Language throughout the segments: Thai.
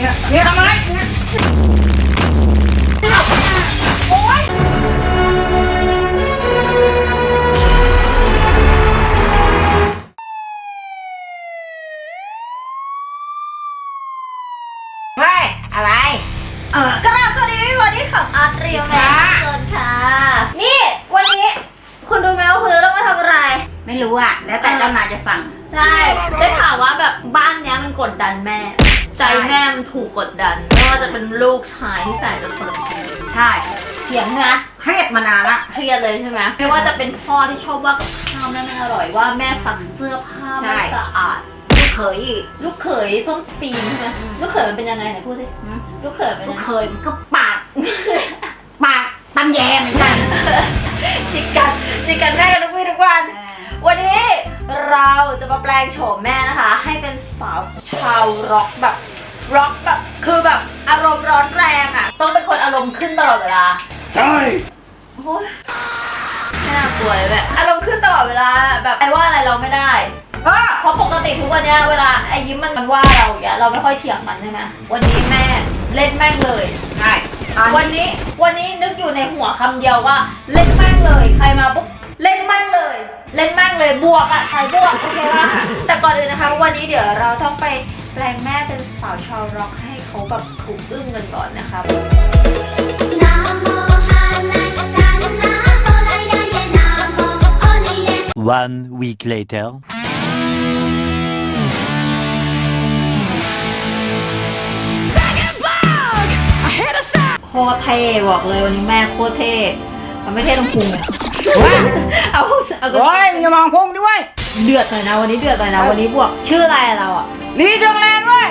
เนี่ยเนี่ยทำอะไรเนี่ยโอ๊ยเฮ้ยอะไรเอะกราบสวัสดีพี่วันนี้ขับอาร์ตเรียวแมค่ะนเกินค่ะ นี่วันนี้คุณรู้ไหมว่าคุณจะต้องมาทำอะไร ไม่รู้อะ แล้วแต่เจ้านายจะสั่ง ใช่ ได้ข่าวว่าแบบบ้านเนี้ยมันกดดันแม่ ใจแม่มันถูกกดดันไม่ว่าจะเป็นลูกชายที่แสนจะทรพีใช่เถียงใช่ไหมเครียดมานานละ เครียดเลยใช่ไหมไม่ว่าจะเป็นพ่อที่ชอบว่ากับข้าวแม่ไม่อร่อยว่าแม่ซักเสื้อผ้าใช่ ไม่สะอาด ลูกเขยอีก ลูกเขยส้มตีนใช่ไหมอืม ลูกเขยมันเป็นยังไงไหนพูดสิหืมลูกเขยเป็นลูยักงไง เขยมันก็ปาก ปากตำแยเหมือนกันจิกกันจิกกันแม่กันทุกวี่ทุกวัน วันนี้เราจะมาแปลงโฉมแม่นะคะ ให้เป็นสาวชาวร็อกแบบ ร็อกแบบคือแบบอารมณ์ร้อนแรงอะ ต้องเป็นคนอารมณ์ขึ้นตลอดเวลาใช่โอ้ยไม่น่ากลัวเลยแบบอารมณ์ขึ้นตลอดเวลาแบบไอ้ว่าอะไรเราไม่ได้เออเพราะปกติทุกวันเนี้ยเวลาไอ้ยิ้มมันมันว่าเราอย่างเงี้ยเราไม่ค่อยเถียงมันใช่ไหมวันนี้แม่เล่นแม่งเลย ใช่ตอนวันนี้วันนี้นึกอยู่ในหัวคำเดียวว่า เล่นแม่งเลย ใครมาปุ๊บเล่นแม่งเลย เล่นแม่งเลยบวกอะใส่บวกโอเคป่ะแต่ก่อนอื่นนะคะ วันนี้เดี๋ยวเราต้องไป แปลงแม่เป็นสาวชาวร็อกให้เขาแบบถูกอึ้งกันก่อนนะคะ One week later. โคตรเท่บอกเลยวันนี้แม่โคตรเท่มันไม่เท่ตรงพุงอะเอาเอาโอ้ยมึงอย่ามองพุ่งด้วย เดือดหน่อยนะวันนี้เดือดหน่อยนะวันนี้บวกชื่ออะไรอะเราอะลีเจงแลนด์เว้ย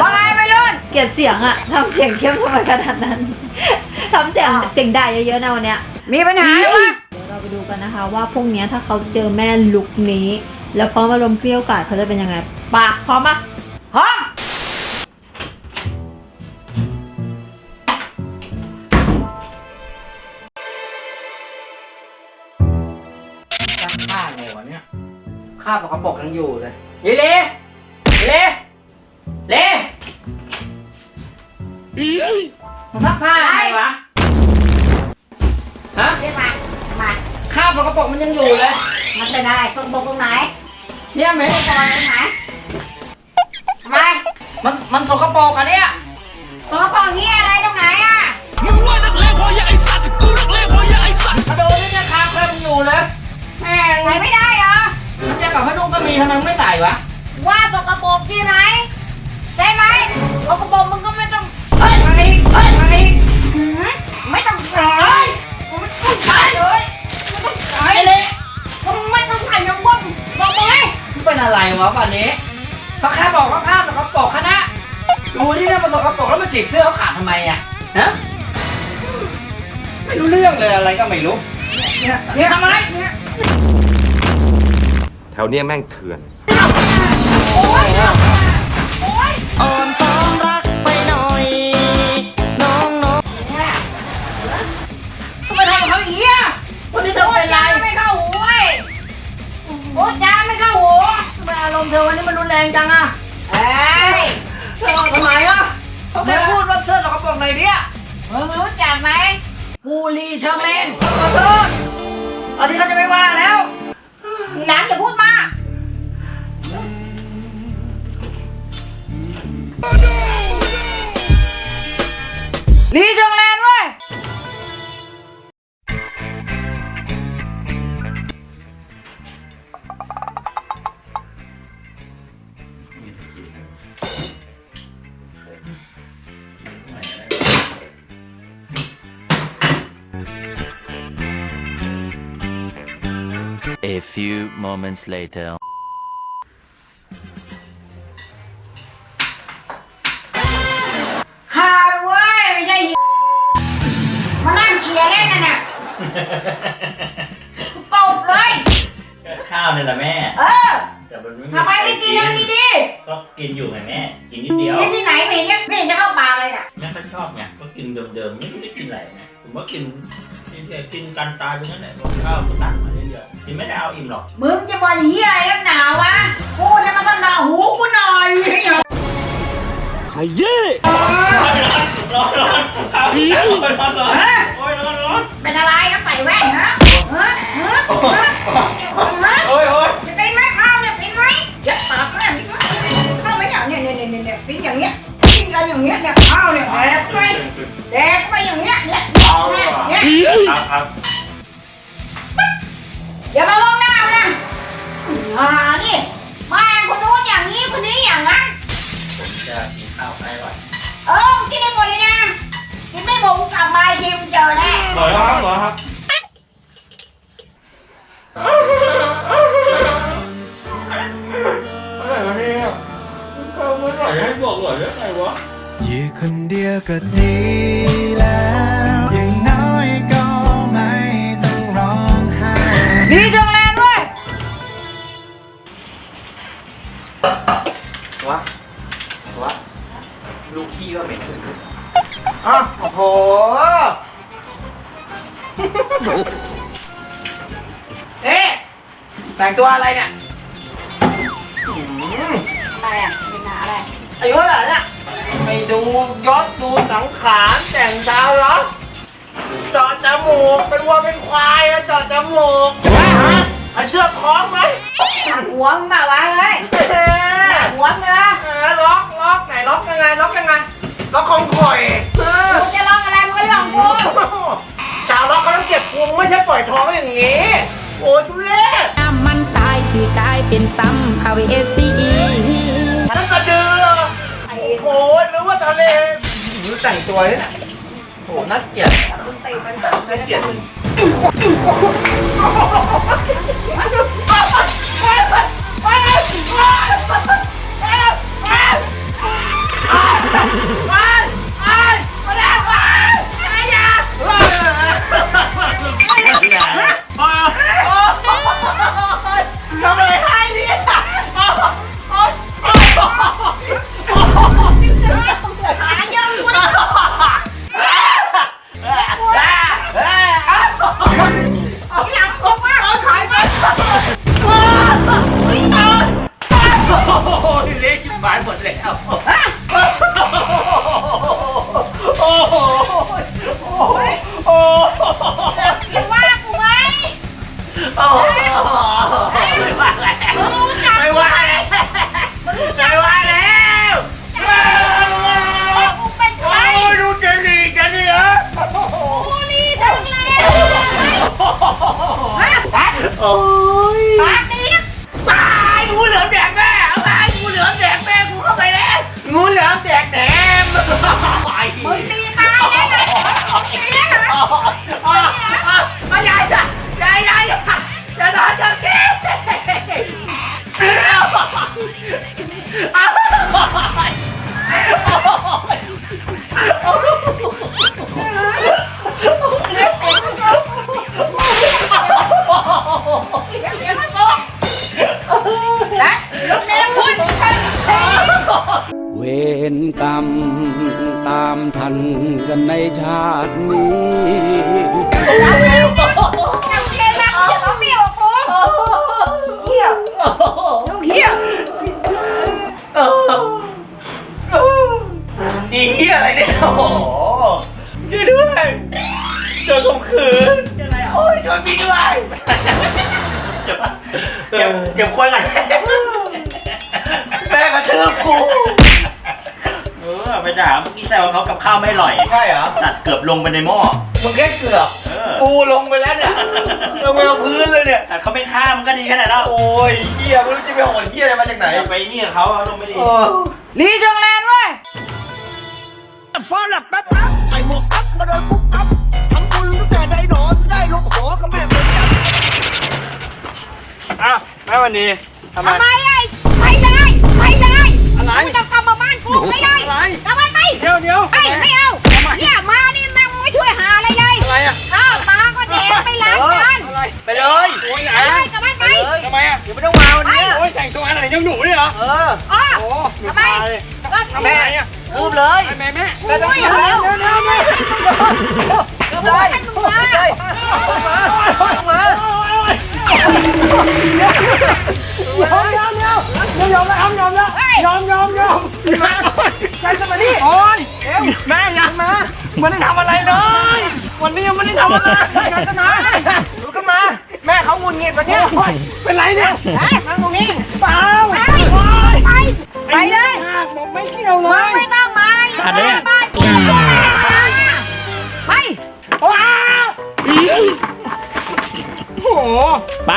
ว่าไงไม่รุ่นเกลียดเสียงอะทำเสียงเข้มทำไมขนาดนั้น ทำเสียงเสียงด่าเยอะๆนะวันเนี้ย มีปัญหาหรือวะเดี๋ยวเราไปดูกันนะคะ ว่าพวกเนี้ยถ้าเขาเจอแม่ลุกนี้ แล้วพร้อมอารมณ์เกลี้ยวกล่อมเขาจะเป็นยังไงปะพร้อมปะพร้อมซักผ้าไงวะเนี่ยข้าวสกปรกยังอยู่เลย ยีเล่ยีเล่เล่มันซักผ้าไงวะ ฮะ เรียกมา มา ข้าวสกปรกมันยังอยู่เลย มันเป็นอะไรตรงตรงตรงไหนเนี่ยเหม็นตรงไหนทำไมมัน มันสกปรกอะเนี่ยตัวปองเฮียอะไรตรงไหนอะมึงว่านักเลงพออย่าไอสัตว์กูนักเลงพออย่าไอสัตว์มาดูนี่เนี่ยข้าวเคยมันอยู่เลยแม่งใส่ไม่ได้เหรอ มันจะกับพนุ่งก็มีทำไมมึงไม่ใส่วะ ว่าสกปรกใช่ไหมใช่ไหมสกปรกมึงก็ไม่ต้องเฮ้ยมาอีกเฮ้ยมาอีกหือไม่ต้องใส่เฮ้ยมึงไม่ต้องใส่เลยไม่ต้องใส่ไอ้เละมึงไม่ต้องใส่ยังว่างบอกเลยมึงเป็นอะไรวะวันนี้เขาแค่บอกว่าข้าวสกปรกคณะดูที่เนี่ยมันสกปรกแล้วมันฉีกเสื้อเขาขาดทำไมอะฮะไม่รู้เรื่องเลยอะไรก็ไม่รู้เนี่ยเนี่ยทำอะไรเนี่ยแถ วเนี้ยแม่งเถื่อนอ๊ยโอ๊ยอ่อนความรักไปหน่อย น้องน้องทำไมทำกับเขาอย่างนี้อะวันนี้เธอเป็นไรปูจ้าไม่เข้าหูเว้ยโอ๊ยจ้าไม่เข้าหูทำไมอารมณ์เธอวันนี้มันรุนแรงจังอะเอ้ยเธอทำไมอะเขาแค่พูดว่าเสื้อสกปรกหน่อยเดียวมึงรู้จักไหมกูรีเชอร์แมนขอโทษอันนี้เขาจะไม่ว่าแล้วทีหลังอย่าพูด ลีเชอร์แลนด์เว้ย A few moments later. ตบเลยข้าวนี่แหละแม่ เออแต่มันไม่ทำไมไม่กินแล้วดีก็กินอยู่ไงแม่ กินนิดเดียวๆกินที่ไหนไม่เห็นจะไม่เห็นจะเข้าปากเลยน่ะแม่ก็ชอบไง ก็กินเดิมๆไม่ได้กินอะไรไงผมว่ากินกินกันตายตรงนั้นแหละข้าวก็ตักมาเรื่อยๆกินไม่ได้เอาอิ่มหรอก มึงจะบ่นเฮียอะไรนักหนาวะพูดให้มันก็หนาหูกูหน่อยร้อนร้อนครับโอ้ยร้อนร้อนโอ้ยร้อนร้อนเป็น อะไรก็ใส่แว่นฮะฮะฮะฮะฮะโอ้ยโอ้ยจะเป็นไหมข้าวเนี่ยเป็นไหมเดี๋ยวปากแม่นี่ข้าวไหมเนี่ยเนี่ยเนี่ยเนี่ยเนี่ยปิ้งอย่างเงี้ยปิ้งกันอย่างเงี้ยเนี่ยข้าวเนี่ยแดกไปแดกไปอย่างเงี้ยเนี่ยเอาเนี่ยว่ะเนี่ยครับครับอย่ามามองหน้ามันนะอ่านี่มาคนนู้นอย่างนี้คนนี้อย่างนั้น ผมจะกินข้าวไม่ไหวเออกินได้หมดเลยนะกินไม่หมดกลับมาทีมเจอแน่หรอครับหรอครับ อะไรวะเนี่ยข้าวมันอร่ให้บอกอร่อยได้ไงวะอยู่คนเดียวก็ดีแล้ว อย่างน้อยก็ไม่ต้องร้องไห้ ดีจังเลยด้วยวะวะลูกขี้ก็เหม็นอ้าวโอ้โหเอ๊ะ แต่งตัวอะไรเนี่ยหืมอะไรอะเป็นหนาอะไรอายุเท่าไหร่เนี่ยไม่ดูยศดูสังขารแต่งดาวเหรอเจาะจมูกเป็นวัวเป็นควายแล้วเจาะจมูกฮะเอาเชือกคล้องไหมหัวมึงมาวะเฮ้ยเอ๊ะหัวมึงเหรอ เออล็อกล็อกไหนล็อกยังไงล็อกยังไงล็อกของข่อยเอ ซ้ำภาเวสีนั่นกระเดือโอ้โหนึกว่าทะเลรู้แต่งตัวเนี่ยโหน่าเกลียดน่าเกลียด โอ้ยปากดีนะตายงูเหลือมแดกแม่เอาตายงูเหลือมแดกแม่กูเข้าไปแล้วงูเหลือมแดกแหนมไปมึงตีตายแน่เลยตีแน่เลยอ๋ออ๋ออ๋อยายจ้ะยายยายจะนอนจะกิน ลูกแม่คุณเวรกรรมตามทันกันในชาตินี้เรียรักอย่ามาเบี้ยวกูเหี้ยลูกเหี้ยอีเหี้ยอะไรเนี่ยโอ้โหช่วยด้วยโดนข่มขืน โอ้ยช่วยพี่ด้วยเจ็บเจ็บควยกันแม่กระทืบกู เออไปด่าเมื่อกี้แซวเขากับข้าวไม่อร่อยใช่เหรอตัดเกือบลงไปในหม้อ มึงแค่เกือบ เออ กูลงไปแล้วเนี่ยลงไปกับพื้นเลยเนี่ยแต่เขาไม่ฆ่ามันก็ดีแค่ไหนแล้วโอ้ยเหี้ยไม่รู้จะไปโหดเหี้ยอะไรมาจากไหนอย่าไปนี่กับเขาเขาลงไม่ดีโอ้ลีจังแลนเว้ยอ้า วแม่วันนี้ทำไม ทำไมไอ้ไปเลยไปเลยอะไรไม่ต้องกลับมาบ้านกูไม่ได้อะไร กลับบ้านไปเดี๋ยวเดี๋ยวไปไม่เอาเนี่ยมานี่แม่งไม่ช่วยหาอะไรเลยอะไรอะข้าวปลาก็แดกไปล้างจานอะไรไปเลยโอ้ยไหนไปกลับบ้านไปทำไมอะเดี๋ยวไม่ต้องมาวันนี้โอ้ยแต่งตัวอะไรยังหนูเนี่ยเหรอเอออ้อโอ้หนูทำไม ตายเลยทำไมทำไมอะรูปเลยแม่แม่ก็ต้องกินแล้วเร็วเร็วเร็วรูปเลยรูปเลยมามา ยอมยอมยอมยอมแล้วยอมแล้วยอมยอมยอมมาใจสมาธิโอ้ยเอ็แม่ยังมามันได้ทำอะไรเลยวันนี้ยังไม่ได้ทำอะไรใจสมาลุกขึ้นมา แม่เขางุนงิดวันนี้เป็นไรเนี่ยนั่งตรงนี้เปล่าไปไปเลยผมไม่เกี่ยวเลยไม่ต้องมาอย่ามา ไป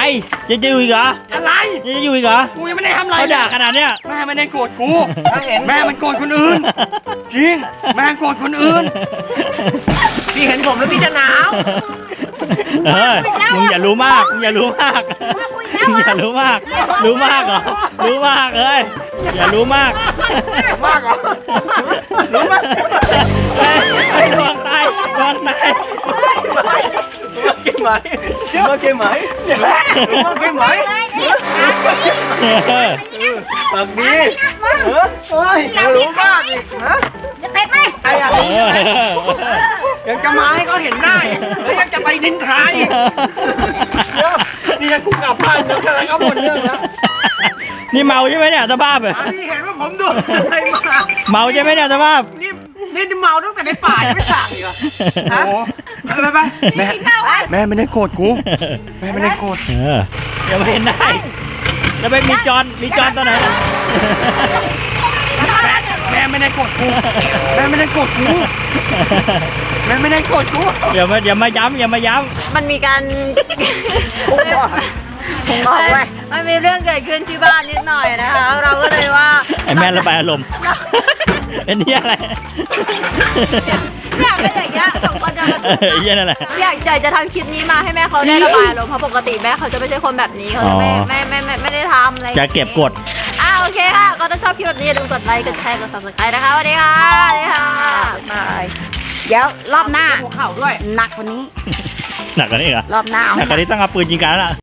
จะอยู่อีกเหรออะไรจะอยู่อีกเหรอกูยังไม่ได้ทำอะไรเขาด่าขนาดเนี้ยแม่ไม่ได้โกรธกูแม่มันโกรธคนอื่นจริงแม่โกรธคนอื่นพี่เห็นผมแล้วพี่จะหนาวเออมึงอย่ารู้มากมึงอย่ารู้มากมึงอย่ารู้มาก รู้มากเหรอรู้มากเลย อย่ารู้มาก มากเหรอรู้มากเฮ้ยเฮ้ยระวังตายระวังตายเก็บไหมเก็บเก็บไหมเก็บเก็บไหมเออปากดีเออเฮ้ยรู้มากอีกฮะจะเต็มไหมไอ้อะเออยังจะมาให้เขาเห็นหน้าอีกแล้วยังจะไปดินทาอีก เดี๋ยวนี่กูกลับบ้านแล้วอะไรก็หมดเรื่องแล้ว นี่เมาใช่ไหมเนี่ยสภาพอะพี่เห็นว่าผมดูอะไรมา เมาใช่ไหมเนี่ยสภาพ นี่นี่เมาตั้งแต่ในป่ายังไม่สั่งอีกเหรอโอ้โหไปไปไปแม่แม่ไม่ได้โกรธกูแม่ไม่ได้โกรธเอออย่าไปเห็นได้จะไปมีจอนมีจอนตอนไหนนะแม่ไม่ได้โกรธกูแม่ไม่ได้โกรธกูแม่ไม่ได้โกรธกูอย่ามาอย่ามาย้ำอย่ามาย้มันมีการผมบอกไว้ มันมีเรื่องเกิดขึ้นที่บ้านนิดหน่อยนะคะ เราก็เลยว่าำไอ้แม่ระบายอารมณ์เป็นที่อะไร อยากเป็นอย่างเงี้ยสองคนจะเออไอ้เหี้ยนั่นแหละ อยากอยากจะทำคลิปนี้มาให้แม่เขาได้ระบายอารมณ์เพราะปกติแม่เขาจะไม่ใช่คนแบบนี้เขาจะไม่อ๋อ ไม่ไม่ไม่ไม่ได้ทำอะไรจะเก็บกด อ่าโอเคค่ะ ก็ถ้าชอบคลิปแบบนี้อย่าลืมกดไลค์กดแชร์กด subscribe นะคะสวัสดีค่ะสวัสดีค่ะเดี๋ยวรอบหน้าหัวเข่าด้วยหนักกว่านี้ หนักกว่านี้อีกเหรอรอบหน้าเอาหนักกว่านี้ต้องเอาปืนยิงกันแล้วล่ะ